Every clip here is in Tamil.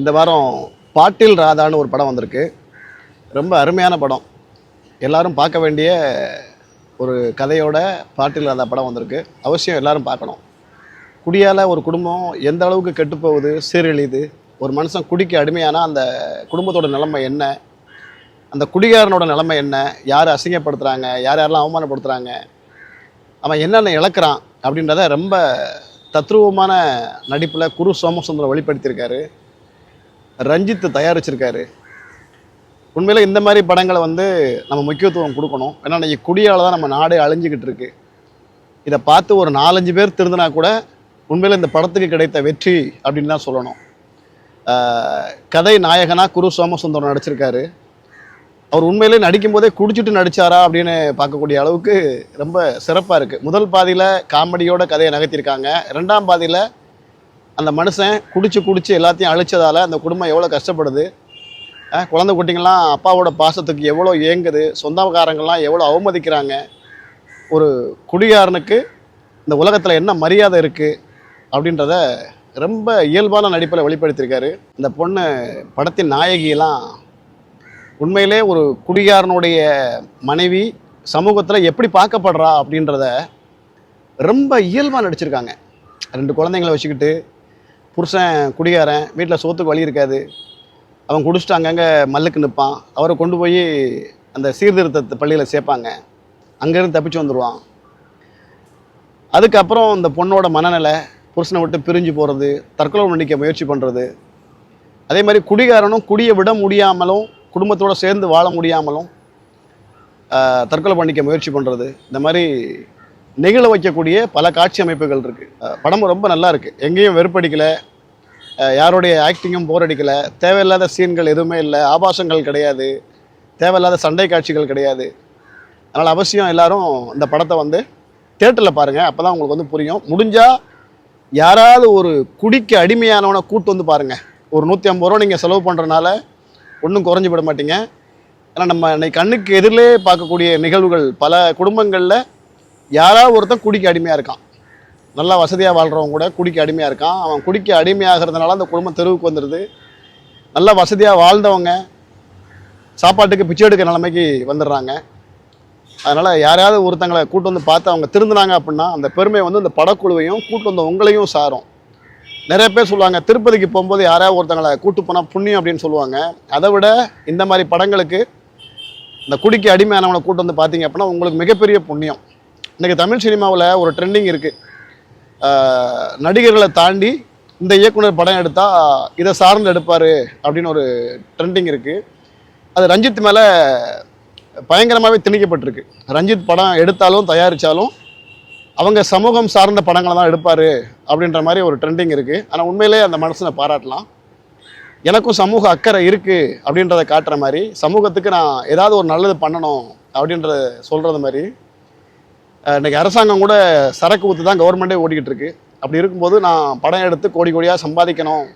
இந்த வாரம் பாட்டில் ராதான்னு ஒரு படம் வந்திருக்கு. ரொம்ப அருமையான படம். எல்லாரும் பார்க்க வேண்டிய ஒரு கதையோட பாட்டில் ராதா படம் வந்திருக்கு. அவசியம் எல்லாரும் பார்க்கணும். குடியால் ஒரு குடும்பம் எந்த அளவுக்கு கெட்டு போகுது சீரழியுது ஒரு மனுஷன் குடிக்கு அடிமையான அந்த குடும்பத்தோட நிலைமை என்ன அந்த குடிகாரனோட நிலைமை என்ன யார் அசிங்கப்படுத்துகிறாங்க யார் யாரெல்லாம் அவமானப்படுத்துகிறாங்க அவன் என்னென்ன இழக்கிறான் அப்படின்றத ரொம்ப தத்ரூபமான நடிப்பில் குரு சோமசுந்தரம் வெளிப்படுத்தியிருக்காரு. ரஞ்சித் தயாரிச்சிருக்காரு. உண்மையில் இந்த மாதிரி படங்களை வந்து நம்ம முக்கியத்துவம் கொடுக்கணும். ஏன்னா இன்றைக்கி குடியால் தான் நம்ம நாடே அழிஞ்சிக்கிட்டு இருக்கு. இதை பார்த்து ஒரு நாலஞ்சு பேர் திருந்தினா கூட உண்மையில் இந்த படத்துக்கு கிடைத்த வெற்றி அப்படின்னு தான் சொல்லணும். கதை நாயகனாக குரு சோமசுந்தரம் நடிச்சிருக்காரு. அவர் உண்மையிலே நடிக்கும் போதே குடிச்சிட்டு நடித்தாரா அப்படின்னு பார்க்கக்கூடிய அளவுக்கு ரொம்ப சிறப்பாக இருக்குது முதல் பாதியில் காமெடியோட கதையை நகர்த்தியிருக்காங்க. ரெண்டாம் பாதியில் அந்த மனுஷன் குடிச்சு குடிச்சு எல்லாத்தையும் அழிச்சதால அந்த குடும்பம் எவ்வளோ கஷ்டப்படுது? குழந்தை குட்டிங்கள்லாம் அப்பாவோட பாசத்துக்கு எவ்வளோ ஏங்குது? சொந்தக்காரங்கள்லாம் எவ்வளோ அவமதிக்கிறாங்க? ஒரு குடிகாரனுக்கு இந்த உலகத்தில் என்ன மரியாதை இருக்குது அப்படின்றத ரொம்ப இயல்பான நடிப்பில் வெளிப்படுத்தியிருக்காரு. இந்த பொண்ணு படத்தின் நாயகியெல்லாம் உண்மையிலே ஒரு குடிகாரனுடைய மனைவி சமூகத்தில் எப்படி பார்க்கப்படுறா அப்படின்றத ரொம்ப இயல்பாக நடிச்சிருக்காங்க. ரெண்டு குழந்தைங்கள வச்சுக்கிட்டு புருஷன் குடிகாரன் வீட்டில் சோத்துக்கு வழி இருக்காது. அவன் குடிச்சிட்டு அங்கங்கே மல்லுக்கு நிற்பான் அவரை கொண்டு போய் அந்த சீர்திருத்த பள்ளியில் சேர்ப்பாங்க. அங்கேருந்து தப்பிச்சு வந்துடுவான் அதுக்கப்புறம் இந்த பொண்ணோட மனநிலை புருஷனை விட்டு பிரிஞ்சு போகிறது தற்கொலை பண்ணிக்க முயற்சி பண்ணுறது அதே மாதிரி குடிகாரனும் குடியை விட முடியாமலும் குடும்பத்தோடு சேர்ந்து வாழ முடியாமலும் தற்கொலை பண்ணிக்க முயற்சி பண்ணுறது இந்த மாதிரி நெகிழ வைக்கக்கூடிய பல காட்சி அமைப்புகள் இருக்குது படம் ரொம்ப நல்லா இருக்குது எங்கேயும் வெறுப்படிக்கலை. யாருடைய ஆக்டிங்கும் போர் அடிக்கலை. தேவையில்லாத சீன்கள் எதுவுமே இல்லை. ஆபாசங்கள் கிடையாது. தேவையில்லாத சண்டை காட்சிகள் கிடையாது. அதனால் அவசியம் எல்லாரும் இந்த படத்தை வந்து தேட்டரில் பாருங்கள் அப்போ தான் உங்களுக்கு வந்து புரியும். முடிஞ்சால் யாராவது ஒரு குடிக்கு அடிமையானவனை கூட்டு வந்து பாருங்கள் ஒரு நூற்றி ஐம்பது ரூபா நீங்கள் செலவு பண்ணுறனால ஒன்றும் குறைஞ்சி விட மாட்டீங்க. ஏன்னா நம்ம இன்னைக்கு கண்ணுக்கு எதிரிலே பார்க்கக்கூடிய நிகழ்வுகள் பல குடும்பங்களில் யாராவது ஒருத்தன் குடிக்க அடிமையாக இருக்கான். நல்லா வசதியாக வாழ்கிறவங்க கூட குடிக்க அடிமையாக இருக்கான். அவன் குடிக்க அடிமையாகிறதுனால அந்த குடும்பம் தெருவுக்கு வந்துடுது நல்லா வசதியாக வாழ்ந்தவங்க சாப்பாட்டுக்கு பிச்சை எடுக்கிற நிலைமைக்கு வந்துடுறாங்க. அதனால் யாரையாவது ஒருத்தங்களை கூட்டு வந்து பார்த்து அவங்க திருந்தினாங்க அப்படின்னா அந்த பெருமை வந்து இந்த படக்குழுவையும் கூட்டு வந்த உங்களையும் சாரும். நிறைய பேர் சொல்லுவாங்க திருப்பதிக்கு போகும்போது யாராவது ஒருத்தங்களை கூட்டு போனால் புண்ணியம் அப்படின்னு சொல்லுவாங்க. அதை விட இந்த மாதிரி படங்களுக்கு இந்த குடிக்கு அடிமையானவங்களை கூட்டு வந்து பார்த்தீங்க அப்படின்னா உங்களுக்கு மிகப்பெரிய புண்ணியம். இன்றைக்கி தமிழ் சினிமாவில் ஒரு ட்ரெண்டிங் இருக்குது நடிகர்களை தாண்டி இந்த இயக்குனர் படம் எடுத்தால் இதை சார்ந்து எடுப்பார் அப்படின்னு ஒரு ட்ரெண்டிங் இருக்குது அது ரஞ்சித் மேலே பயங்கரமாகவே திணிக்கப்பட்டிருக்கு. ரஞ்சித் படம் எடுத்தாலும் தயாரித்தாலும் அவங்க சமூகம் சார்ந்த படங்களை தான் எடுப்பார் அப்படின்ற மாதிரி ஒரு ட்ரெண்டிங் இருக்குது ஆனால் உண்மையிலே அந்த மனசனை பாராட்டலாம். எனக்கும் சமூக அக்கறை இருக்குது அப்படின்றத காட்டுற மாதிரி சமூகத்துக்கு நான் ஏதாவது ஒரு நல்லது பண்ணணும் அப்படின்றத சொல்கிறது மாதிரி இன்றைக்கி அரசாங்கம் கூட சரக்கு ஊற்று தான் கவர்மெண்ட்டே ஓடிக்கிட்டு இருக்கு. அப்படி இருக்கும்போது நான் படம் எடுத்து கோடி கோடியாக சம்பாதிக்கணும்.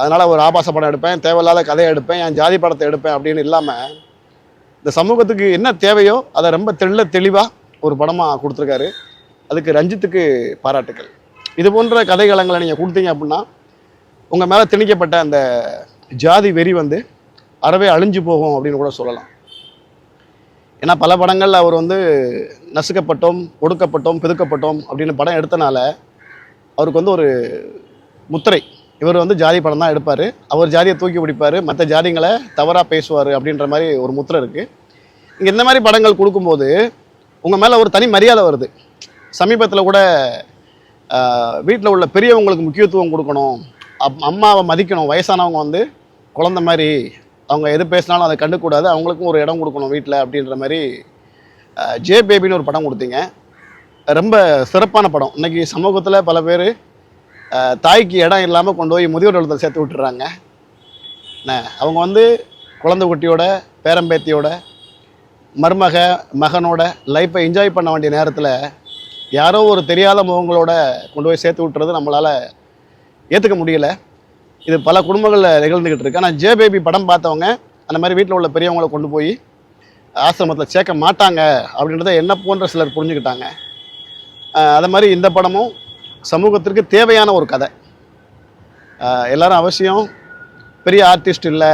அதனால் ஒரு ஆபாச படம் எடுப்பேன் தேவையில்லாத கதையை எடுப்பேன் என் ஜாதி படத்தை எடுப்பேன் அப்படின்னு இல்லாமல் இந்த சமூகத்துக்கு என்ன தேவையோ அதை ரொம்ப தெள்ள தெளிவாக ஒரு படமாக கொடுத்துருக்காரு. அதுக்கு ரஞ்சித்துக்கு பாராட்டுக்கள். இது போன்ற கதைகளங்களை நீங்கள் கொடுத்தீங்க அப்படின்னா உங்கள் மேலே திணிக்கப்பட்ட அந்த ஜாதி வெறி வந்து அறவே அழிஞ்சு போகும் அப்படின்னு கூட சொல்லலாம். ஏன்னா பல படங்களில் அவர் வந்து நசுக்கப்பட்டோம் ஒடுக்கப்பட்டோம் பிதுக்கப்பட்டோம் அப்படின்னு படம் எடுத்தனால அவருக்கு வந்து ஒரு முத்திரை. இவர் வந்து ஜாதி படம் தான் எடுப்பார். அவர் ஜாதியை தூக்கி பிடிப்பார். மற்ற ஜாதிங்களை தவறாக பேசுவார் அப்படின்ற மாதிரி ஒரு முத்திரை இருக்குது இங்கே இந்த மாதிரி படங்கள் கொடுக்கும்போது உங்கள் மேலே ஒரு தனி மரியாதை வருது. சமீபத்தில் கூட வீட்டில் உள்ள பெரியவங்களுக்கு முக்கியத்துவம் கொடுக்கணும் அப் அம்மாவை மதிக்கணும் வயசானவங்க வந்து குழந்த மாதிரி அவங்க எது பேசினாலும் அதை கண்டுக்கூடாது. அவங்களுக்கும் ஒரு இடம் கொடுக்கணும் வீட்டில் அப்படின்ற மாதிரி ஜே பேபின்னு ஒரு படம் கொடுத்தீங்க. ரொம்ப சிறப்பான படம். இன்றைக்கி சமூகத்தில் பல பேர் தாய்க்கு இடம் இல்லாமல் கொண்டு போய் முதியோர் இல்லத்தில் சேர்த்து விட்டுறாங்க. அவங்க வந்து குழந்தை குட்டியோட பேரம்பேத்தியோட மருமக மகனோட லைஃப்பை என்ஜாய் பண்ண வேண்டிய நேரத்தில் யாரோ ஒரு தெரியாத முகங்களோட கொண்டு போய் சேர்த்து விட்டுறது நம்மளால் ஏற்றுக்க முடியல. இது பல குடும்பங்களில் நிகழ்ந்துக்கிட்டு இருக்கு. ஆனால் ஜே பேபி படம் பார்த்தவங்க அந்த மாதிரி வீட்டில் உள்ள பெரியவங்களை கொண்டு போய் ஆசிரமத்தில் சேர்க்க மாட்டாங்க அப்படின்றத என்ன போன்ற சிலர் புரிஞ்சுக்கிட்டாங்க. அதை மாதிரி இந்த படமும் சமூகத்திற்கு தேவையான ஒரு கதை. எல்லாரும் அவசியம் பெரிய ஆர்டிஸ்ட் இல்லை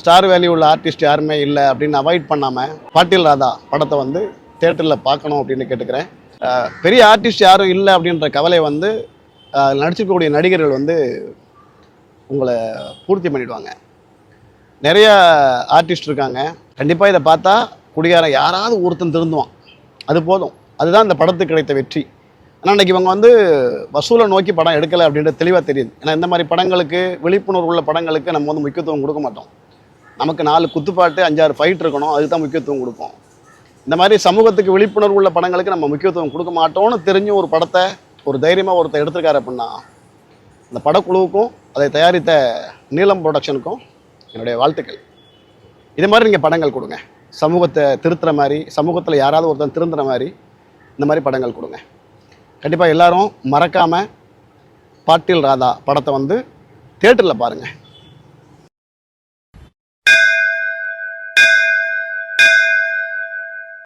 ஸ்டார் வேல்யூ உள்ள ஆர்டிஸ்ட் யாருமே இல்லை அப்படின்னு அவாய்ட் பண்ணாமல் பாட்டில் ராதா படத்தை வந்து தேட்டரில் பார்க்கணும் அப்படின்னு கேட்டுக்கிறேன். பெரிய ஆர்டிஸ்ட் யாரும் இல்லை அப்படின்ற கவலை வந்து நடிச்சிருக்கக்கூடிய நடிகர்கள் வந்து உங்களை பூர்த்தி பண்ணிடுவாங்க. நிறைய ஆர்டிஸ்ட் இருக்காங்க. கண்டிப்பாக இதை பார்த்தா குடிகாரன் யாராவது ஒருத்தன் திருந்துவான். அது போதும். அதுதான் இந்த படத்துக்கு கிடைத்த வெற்றி. ஆனால் இன்றைக்கி இவங்க வந்து வசூலை நோக்கி படம் எடுக்கலை அப்படின்றது தெளிவாக தெரியுது. ஏன்னா இந்த மாதிரி படங்களுக்கு விழிப்புணர்வு உள்ள படங்களுக்கு நம்ம வந்து முக்கியத்துவம் கொடுக்க மாட்டோம். நமக்கு நாலு குத்துப்பாட்டு அஞ்சாறு ஃபைட் இருக்கணும். அதுக்கு தான் முக்கியத்துவம் கொடுப்போம். இந்த மாதிரி சமூகத்துக்கு விழிப்புணர்வு உள்ள படங்களுக்கு நம்ம முக்கியத்துவம் கொடுக்க மாட்டோம்னு தெரிஞ்சு ஒரு படத்தை ஒரு தைரியமாக ஒருத்தர் எடுத்திருக்காரு அப்படின்னா அந்த படக்குழுவுக்கும் அதை தயாரித்த நீலம் ப்ரொடக்ஷனுக்கும் என்னுடைய வாழ்த்துக்கள். இது மாதிரி நீங்கள் படங்கள் கொடுங்க. சமூகத்தை திருத்துற மாதிரி சமூகத்தில் யாராவது ஒருத்தன் திருந்துற மாதிரி இந்த மாதிரி படங்கள் கொடுங்க. கண்டிப்பாக எல்லோரும் மறக்காமல் பாட்டில் ராதா படத்தை வந்து தேட்டரில் பாருங்கள்